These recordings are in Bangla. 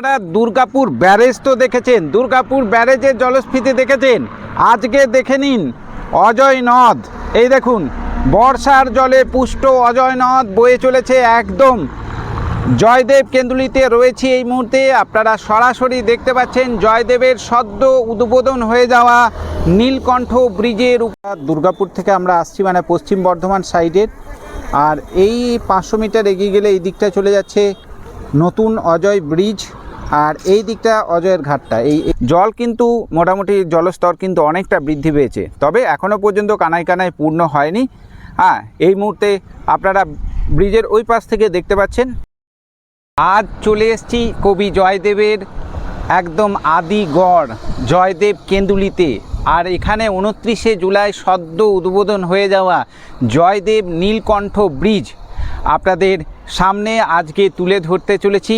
আপনারা দুর্গাপুর ব্যারেজ তো দেখেছেন, দুর্গাপুর ব্যারেজের জলস্ফীতি দেখেছেন। আজকে দেখে নিন, অজয় নদ। এই দেখুন, বর্ষার জলে পুষ্ট অজয় নদ বয়ে চলেছে একদম। জয়দেব কেন্দুলিতে রয়েছে এই মুহূর্তে। আপনারা সরাসরি দেখতে পাচ্ছেন, জয়দেবের সদ্য উদ্বোধন হয়ে যাওয়া নীলকণ্ঠ ব্রিজের উপর দুর্গাপুর থেকে আমরা আসছি মানে পশ্চিম বর্ধমান সাইডের আর এই পাঁচশো মিটার এগিয়ে গেলে এই দিকটা চলে যাচ্ছে নতুন অজয় ব্রিজ। আর এই দিকটা অজয়ের ঘাটটা। এই জল কিন্তু মোটামুটি জলস্তর কিন্তু অনেকটা বৃদ্ধি পেয়েছে। তবে এখনও পর্যন্ত কানায় কানায় পূর্ণ হয়নি। হ্যাঁ এই মুহূর্তে আপনারা ব্রিজের ওই পাশ থেকে দেখতে পাচ্ছেন। আজ চলে এসেছি কবি জয়দেবের একদম আদি গড়, জয়দেব কেন্দুলিতে। আর এখানে উনত্রিশে জুলাই সদ্য উদ্বোধন হয়ে যাওয়া জয়দেব নীলকণ্ঠ ব্রিজ। আপনাদের সামনে আজকে তুলে ধরতে চলেছি।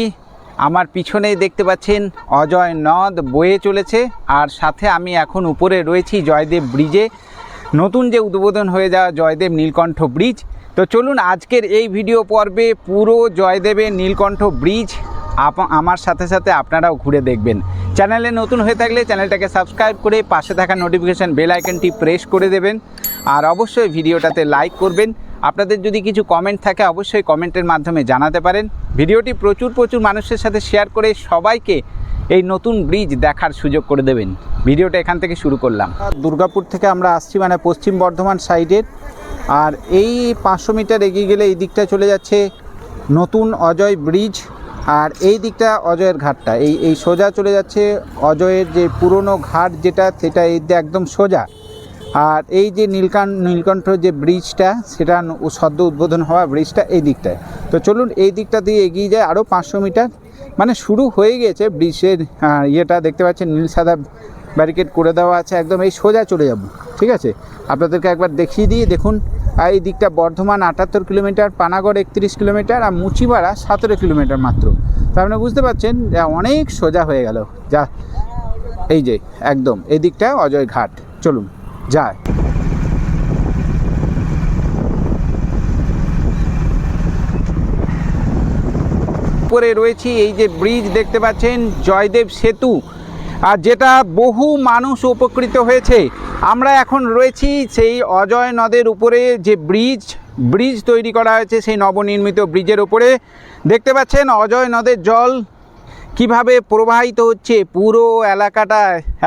আমার পিছনেই দেখতে পাচ্ছেন অজয় নদ বয়ে চলেছে। আর সাথে আমি এখন উপরে রয়েছি জয়দেব ব্রিজে। নতুন যে উদ্বোধন হয়ে যাওয়া জয়দেব নীলকণ্ঠ ব্রিজ। তো চলুন আজকের এই ভিডিও পর্বে পুরো জয়দেবের নীলকণ্ঠ ব্রিজ আমার সাথে সাথে আপনারাও ঘুরে দেখবেন। চ্যানেলে নতুন হয়ে থাকলে চ্যানেলটাকে সাবস্ক্রাইব করে পাশে থাকা নোটিফিকেশান বেল আইকনটি প্রেস করে দেবেন। আর অবশ্যই ভিডিওটাতে লাইক করবেন। আপনাদের যদি কিছু কমেন্ট থাকে, অবশ্যই কমেন্টের মাধ্যমে জানাতে পারেন। ভিডিওটি প্রচুর প্রচুর মানুষের সাথে শেয়ার করে সবাইকে এই নতুন ব্রিজ দেখার সুযোগ করে দেবেন। ভিডিওটা এখান থেকে শুরু করলাম। দুর্গাপুর থেকে আমরা আসছি মানে পশ্চিম বর্ধমান সাইডের আর এই পাঁচশো মিটার এগিয়ে গেলে এই দিকটা চলে যাচ্ছে নতুন অজয় ব্রিজ আর এই দিকটা অজয়ের ঘাটটা। এই এই সোজা চলে যাচ্ছে অজয়ের যে পুরনো ঘাট যেটা, সেটা এই একদম সোজা। আর এই যে নীলকান, নীলকণ্ঠ যে ব্রিজটা, সেটা সদ্য উদ্বোধন হওয়া ব্রিজটা এই দিকটায়। তো চলুন এই দিকটা দিয়ে এগিয়ে যায় আরও পাঁচশো মিটার। মানে শুরু হয়ে গেছে ব্রিজের ইয়েটা দেখতে পাচ্ছেন, নীল সাদা ব্যারিকেড করে দেওয়া আছে, একদম এই সোজা চলে যাব, ঠিক আছে? আপনাদেরকে একবার দেখিয়ে দিই, দেখুন এই দিকটা বর্ধমান আটাত্তর কিলোমিটার, পানাগড় একত্রিশ কিলোমিটার, আর মুচিপাড়া সতেরো কিলোমিটার মাত্র। তার মানে বুঝতে পারছেন অনেক সোজা হয়ে গেল, যা, এই যে, একদম, এই অজয় ঘাট, চলুন। যায়। উপরে রয়েছি এই যে ব্রিজ দেখতে পাচ্ছেন, জয়দেব সেতু। আর যেটা বহু মানুষ উপকৃত হয়েছে। আমরা এখন রয়েছি সেই অজয় নদের উপরে যে ব্রিজ ব্রিজ তৈরি করা হয়েছে সেই নবনির্মিত ব্রিজের উপরে। দেখতে পাচ্ছেন অজয় নদের জল কীভাবে প্রবাহিত হচ্ছে? পুরো এলাকাটা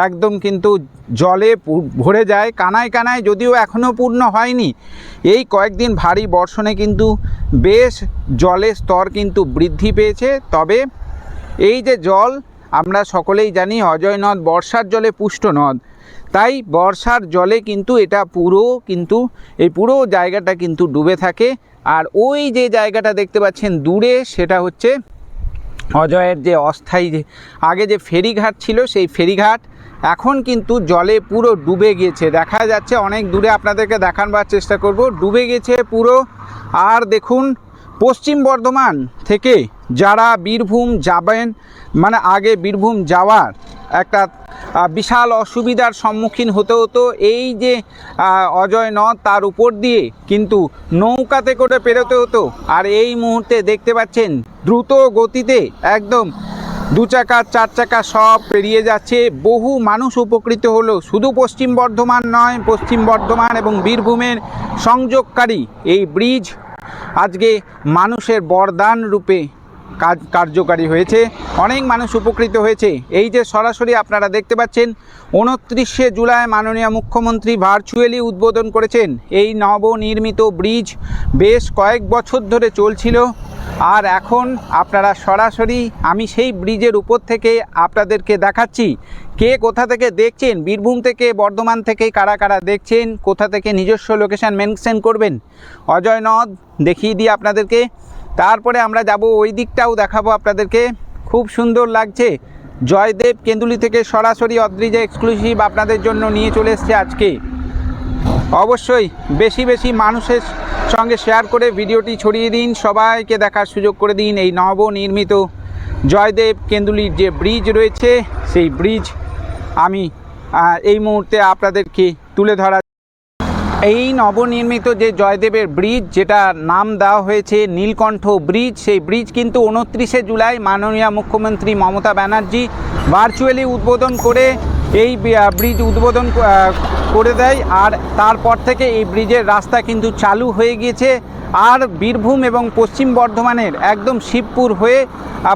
একদম কিন্তু জলে ভরে যায়, কানায় কানায় যদিও এখনও পূর্ণ হয়নি। এই কয়েকদিন ভারী বর্ষণে কিন্তু বেশ জলের স্তর কিন্তু বৃদ্ধি পেয়েছে। তবে এই যে জল, আমরা সকলেই জানি অজয় নদ বর্ষার জলে পুষ্ট নদ। তাই বর্ষার জলে কিন্তু এটা পুরো কিন্তু, এই পুরো জায়গাটা কিন্তু ডুবে থাকে। আর ওই যে জায়গাটা দেখতে পাচ্ছেন দূরে, সেটা হচ্ছে অজয়ের যে অস্থায়ী যে আগে যে ফেরিঘাট ছিল, সেই ফেরিঘাট এখন কিন্তু জলে পুরো ডুবে গিয়েছে দেখা যাচ্ছে অনেক দূরে আপনাদেরকে দেখানবার চেষ্টা করব। ডুবে গেছে পুরো। আর দেখুন, পশ্চিম বর্ধমান থেকে যারা বীরভূম যাবেন মানে আগে বীরভূম যাওয়ার একটা বিশাল অসুবিধার সম্মুখীন হতে হতো। এই যে অজয় নদ তার উপর দিয়ে কিন্তু নৌকাতে করে পেরোতে হতো। আর এই মুহূর্তে দেখতে পাচ্ছেন, দ্রুত গতিতে একদম দু চাকা, চার চাকা সব পেরিয়ে যাচ্ছে। বহু মানুষ উপকৃত হলো। শুধু পশ্চিম বর্ধমান নয়, পশ্চিম বর্ধমান এবং বীরভূমের সংযোগকারী এই ব্রিজ আজকে মানুষের বরদান রূপে কাজ কার্যকারী হয়েছে। অনেক মানুষ উপকৃত হয়েছে। এই যে সরাসরি আপনারা দেখতে পাচ্ছেন, উনত্রিশে জুলাই মাননীয় মুখ্যমন্ত্রী ভার্চুয়ালি উদ্বোধন করেছেন। এই নবনির্মিত ব্রিজ বেশ কয়েক বছর ধরে চলছিল। আর এখন আপনারা সরাসরি আমি সেই ব্রিজের উপর থেকে আপনাদেরকে দেখাচ্ছি। কে কোথা থেকে দেখছেন, বীরভূম থেকে, বর্ধমান থেকে, কারা কারা দেখছেন, কোথা থেকে নিজস্ব লোকেশান মেনশন করবেন, অজয় নদ দেখিয়ে দিই আপনাদেরকে। তারপরে আমরা যাব ওই দিকটাও দেখাবো আপনাদেরকে। খুব সুন্দর লাগছে। জয়দেব কেন্দুলি থেকে সরাসরি অদ্রিজা এক্সক্লুসিভ আপনাদের জন্য নিয়ে চলে এসছে আজকে। অবশ্যই বেশি বেশি মানুষের সঙ্গে শেয়ার করে ভিডিওটি ছড়িয়ে দিন, সবাইকে দেখার সুযোগ করে দিন এই নবনির্মিত জয়দেব কেন্দুলির যে ব্রিজ রয়েছে, সেই ব্রিজ আমি এই মুহূর্তে আপনাদেরকে তুলে ধরা এই নবনির্মিত যে জয়দেবের ব্রিজ, যেটা নাম দেওয়া হয়েছে নীলকণ্ঠ ব্রিজ, সেই ব্রিজ কিন্তু উনত্রিশে জুলাই মাননীয় মুখ্যমন্ত্রী মমতা ব্যানার্জি ভার্চুয়ালি উদ্বোধন করে এই ব্রিজ উদ্বোধন করে দেয়। আর তারপর থেকে এই ব্রিজের রাস্তা কিন্তু চালু হয়ে গিয়েছে। আর বীরভূম এবং পশ্চিম বর্ধমানের একদম শিবপুর হয়ে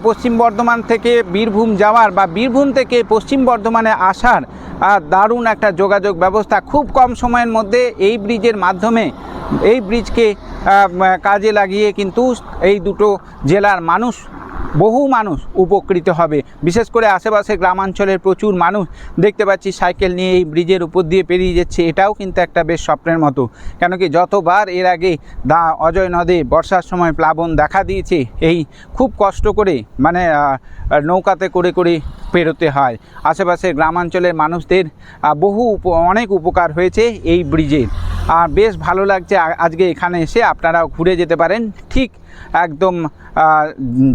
পশ্চিম বর্ধমান থেকে বীরভূম যাওয়ার বা বীরভূম থেকে পশ্চিম বর্ধমানে আসার দারুণ একটা যোগাযোগ ব্যবস্থা খুব কম সময়ের মধ্যে এই ব্রিজের মাধ্যমে, এই ব্রিজকে কাজে লাগিয়ে কিন্তু এই দুটো জেলার মানুষ বহু মানুষ উপকৃত হবে। বিশেষ করে আশেপাশে গ্রামাঞ্চলের প্রচুর মানুষ দেখতে পাচ্ছি সাইকেল নিয়ে এই ব্রিজের উপর দিয়ে পেরিয়ে যাচ্ছে। এটাও কিন্তু একটা বেশ স্বপ্নের মতো। কেন কি যতবার এর আগে দা অজয় নদে বর্ষার সময় প্লাবন দেখা দিয়েছে, এই খুব কষ্ট করে মানে নৌকাতে করে করে পেরোতে হয়। আশেপাশের গ্রামাঞ্চলের মানুষদের বহু অনেক উপকার হয়েছে এই ব্রিজের আর বেশ ভালো লাগছে আজকে এখানে এসে আপনারাও ঘুরে যেতে পারেন। ঠিক একদম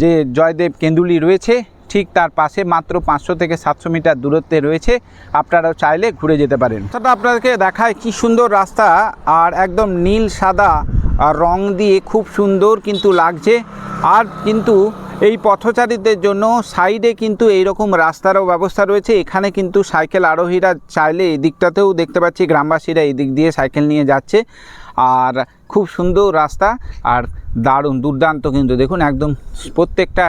যে জয়দেব কেন্দুলি রয়েছে, ঠিক তার পাশে মাত্র পাঁচশো থেকে সাতশো মিটার দূরত্বে রয়েছে। আপনারাও চাইলে ঘুরে যেতে পারেন। সেটা আপনাদেরকে দেখায় কি সুন্দর রাস্তা, আর একদম নীল সাদা রং দিয়ে খুব সুন্দর কিন্তু লাগছে। আর কিন্তু এই পথচারীদের জন্য সাইডে কিন্তু এইরকম রাস্তারও ব্যবস্থা রয়েছে। এখানে কিন্তু সাইকেল আরোহীরা চাইলে এই দিকটাতেও দেখতে পাচ্ছি গ্রামবাসীরা এই দিক দিয়ে সাইকেল নিয়ে যাচ্ছে। আর খুব সুন্দর রাস্তা আর দারুণ দুর্দান্ত কিন্তু দেখুন একদম প্রত্যেকটা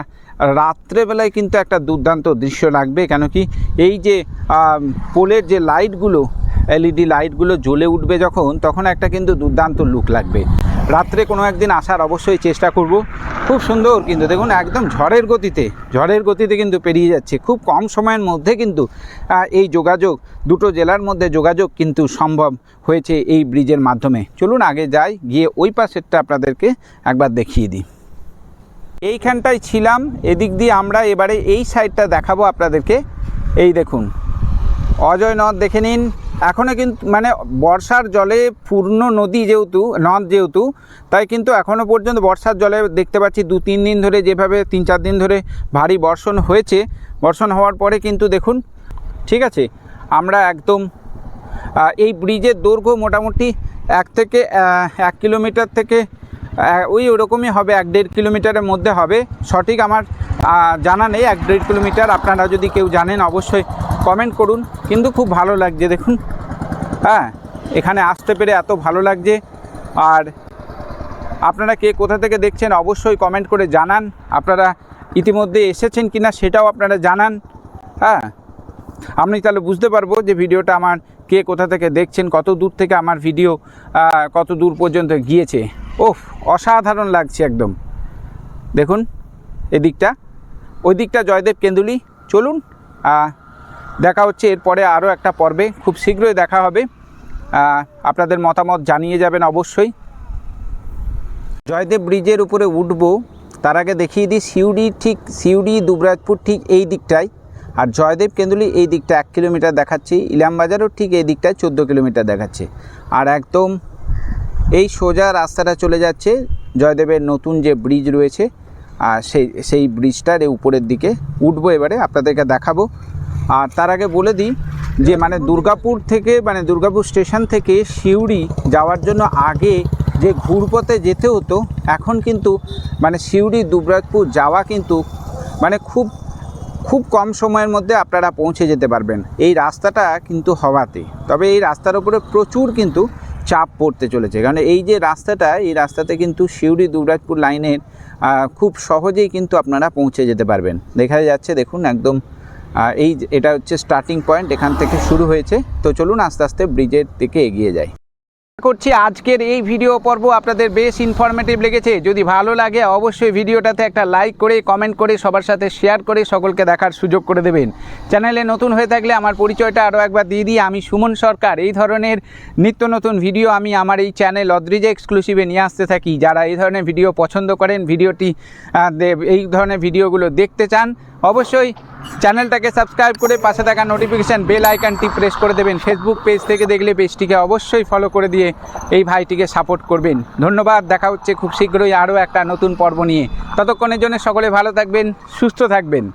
রাত্রেবেলায় কিন্তু একটা দুর্দান্ত দৃশ্য লাগবে। কেন কি এই যে পোলের যে লাইটগুলো, এলইডি লাইটগুলো জ্বলে উঠবে যখন, তখন একটা কিন্তু দুর্দান্ত লুক লাগবে। রাত্রে কোনো একদিন আসার অবশ্যই চেষ্টা করব। খুব সুন্দর কিন্তু দেখুন, একদম ঝড়ের গতিতে ঝড়ের গতিতে কিন্তু পেরিয়ে যাচ্ছে। খুব কম সময়ের মধ্যে কিন্তু এই যোগাযোগ, দুটো জেলার মধ্যে যোগাযোগ কিন্তু সম্ভব হয়েছে এই ব্রিজের মাধ্যমে। চলুন আগে যাই, গিয়ে ওই পাশেরটা আপনাদেরকে একবার দেখিয়ে দিই। এইখানটায় ছিলাম, এদিক দিয়ে আমরা এবারে এই সাইডটা দেখাবো আপনাদেরকে। এই দেখুন, অজয় নদ দেখে নিন এখনও কিন্তু মানে বর্ষার জলে পূর্ণ নদী যেহেতু, নদ যেহেতু, তাই কিন্তু এখনও পর্যন্ত বর্ষার জলে দেখতে পাচ্ছি দু, তিন দিন ধরে যেভাবে, তিন, চার দিন ধরে ভারী বর্ষণ হয়েছে। বর্ষণ হওয়ার পরে কিন্তু দেখুন, ঠিক আছে, আমরা একদম এই ব্রিজের দৈর্ঘ্য মোটামুটি এক থেকে এক কিলোমিটার থেকে ওই ওরকমই হবে, এক দেড় কিলোমিটারের মধ্যে হবে। সঠিক আমার জানা নেই, এক দেড় কিলোমিটার। আপনারা যদি কেউ জানেন, অবশ্যই কমেন্ট করুন, কিন্তু খুব ভালো লাগছে, দেখুন। হ্যাঁ এখানে আসতে পেরে এত ভালো লাগছে। আর আপনারা কে কোথা থেকে দেখছেন, অবশ্যই কমেন্ট করে জানান। আপনারা ইতিমধ্যে এসেছেন কি না সেটাও আপনারা জানান। হ্যাঁ আমি তাহলে বুঝতে পারব যে ভিডিওটা আমার কে কোথা থেকে দেখছেন, কত দূর থেকে আমার ভিডিও কত দূর পর্যন্ত গিয়েছে। ওফ, অসাধারণ লাগছে একদম। দেখুন, এদিকটা। ওই দিকটা জয়দেব কেন্দুলি। চলুন দেখা হচ্ছে এরপরে আরও একটা পর্বে। খুব শীঘ্রই দেখা হবে। আপনাদের মতামত জানিয়ে যাবেন অবশ্যই। জয়দেব ব্রিজের উপরে উঠব। তার আগে দেখিয়ে দিই সিউড়ি ঠিক, সিউড়ি, দুবরাজপুর ঠিক এই দিকটায়। আর জয়দেব কেন্দুলি এই দিকটা এক কিলোমিটার দেখাচ্ছি। ইলামবাজারও ঠিক এই দিকটায় চোদ্দ কিলোমিটার দেখাচ্ছে। আর একদম এই সোজা রাস্তাটা চলে যাচ্ছে জয়দেবের নতুন যে ব্রিজ রয়েছে। আর সেই সেই ব্রিজটার উপরের দিকে উঠবো এবারে। আপনাদেরকে দেখাবো। আর তার আগে বলে দিই যে মানে দুর্গাপুর থেকে মানে দুর্গাপুর স্টেশন থেকে সিউড়ি যাওয়ার জন্য আগে যে ঘুরপথে যেতে হতো, এখন কিন্তু মানে সিউড়ি, দুবরাজপুর যাওয়া কিন্তু মানে খুব খুব কম সময়ের মধ্যে আপনারা পৌঁছে যেতে পারবেন। এই রাস্তাটা কিন্তু হওয়াতে। তবে এই রাস্তার উপরে প্রচুর কিন্তু চাপ পড়তে চলেছে। কারণ এই যে রাস্তাটা, এই রাস্তাতে কিন্তু সিউড়ি, দুবরাজপুর লাইনের খুব সহজেই কিন্তু আপনারা পৌঁছে যেতে পারবেন। দেখা যাচ্ছে দেখুন একদম আহ, এই এটা হচ্ছে স্টার্টিং পয়েন্ট এখান থেকে শুরু হয়েছে। তো চলুন আস্তে আস্তে ব্রিজের দিকে এগিয়ে যাই। করছি আজকের এই ভিডিও পর্ব। আপনাদের বেশ ইনফরমেটিভ লেগেছে। যদি ভালো লাগে অবশ্যই ভিডিওটাতে একটা লাইক করে কমেন্ট করে সবার সাথে শেয়ার করে সকলকে দেখার সুযোগ করে দেবেন। চ্যানেলে নতুন হয়ে থাকলে আমার পরিচয়টা আরও একবার দিয়ে দিই। আমি সুমন সরকার। এই ধরনের নিত্য নতুন ভিডিও আমি আমার এই চ্যানেল অদ্রিজা এক্সক্লুসিভে নিয়ে আসতে থাকি। যারা এই ধরনের ভিডিও পছন্দ করেন ভিডিওটি এই ধরনের ভিডিওগুলো দেখতে চান অবশ্যই চ্যানেলটাকে সাবস্ক্রাইব করে পাশে থাকা নোটিফিকেশান বেল আইকনটি প্রেস করে দেবেন। ফেসবুক পেজ থেকে দেখলে পেজটিকে অবশ্যই ফলো করে দিয়ে এই ভাইটিকে সাপোর্ট করবেন। ধন্যবাদ, দেখা হচ্ছে খুব শীঘ্রই আরও একটা নতুন পর্ব নিয়ে। ততক্ষণের জন্য সকলে ভালো থাকবেন, সুস্থ থাকবেন।